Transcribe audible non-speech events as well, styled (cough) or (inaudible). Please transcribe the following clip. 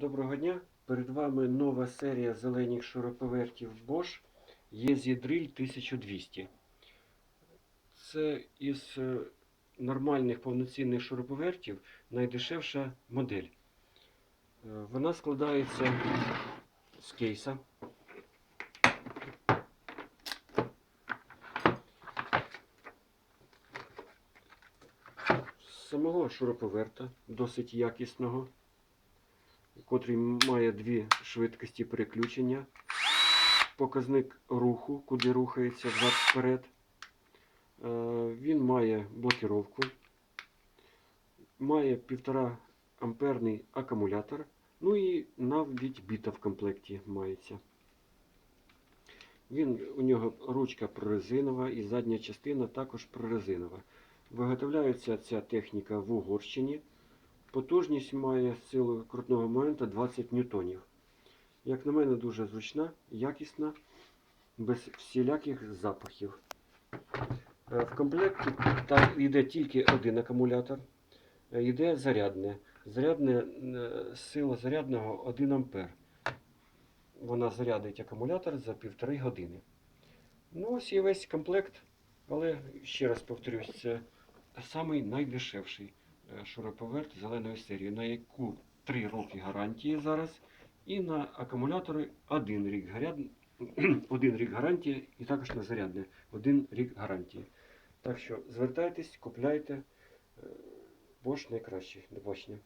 Доброго дня! Перед вами нова серія зелених шуруповертів Bosch EasyDrill 1200. Це із е, нормальних повноцінних шуруповертів найдешевша модель. Е, Вона складається з кейса. Самого шуруповерта, досить якісного котрий має дві швидкості переключення, показник руху, куди рухається взад-вперед. Е, Він має блокіровку, має 1,5 амперний акумулятор, ну і навіть біта в комплекті мається. Він, у нього ручка прорезинова і задня частина також прорезинова. Виготовляється ця техніка в Угорщині. Потужність має силу крутного моменту 20 ньютонів. Як на мене, дуже зручна, якісна, без всіляких запахів. Е, В комплекті там йде тільки один акумулятор, е, йде зарядне. Зарядне е, сила зарядного 1 ампер. Вона зарядить акумулятор за півтори години. Ну, ось і весь комплект, але ще раз повторюсь, це самий найдешевший шуруповерт зеленої серії, на яку 3 роки гарантії зараз, і на акумулятори 1 рік, гаряд... (clears throat) один рік гарантії, і також на зарядне 1 рік гарантії. Так що звертайтесь, купляйте. Е, Bosch найкращий. До побачення.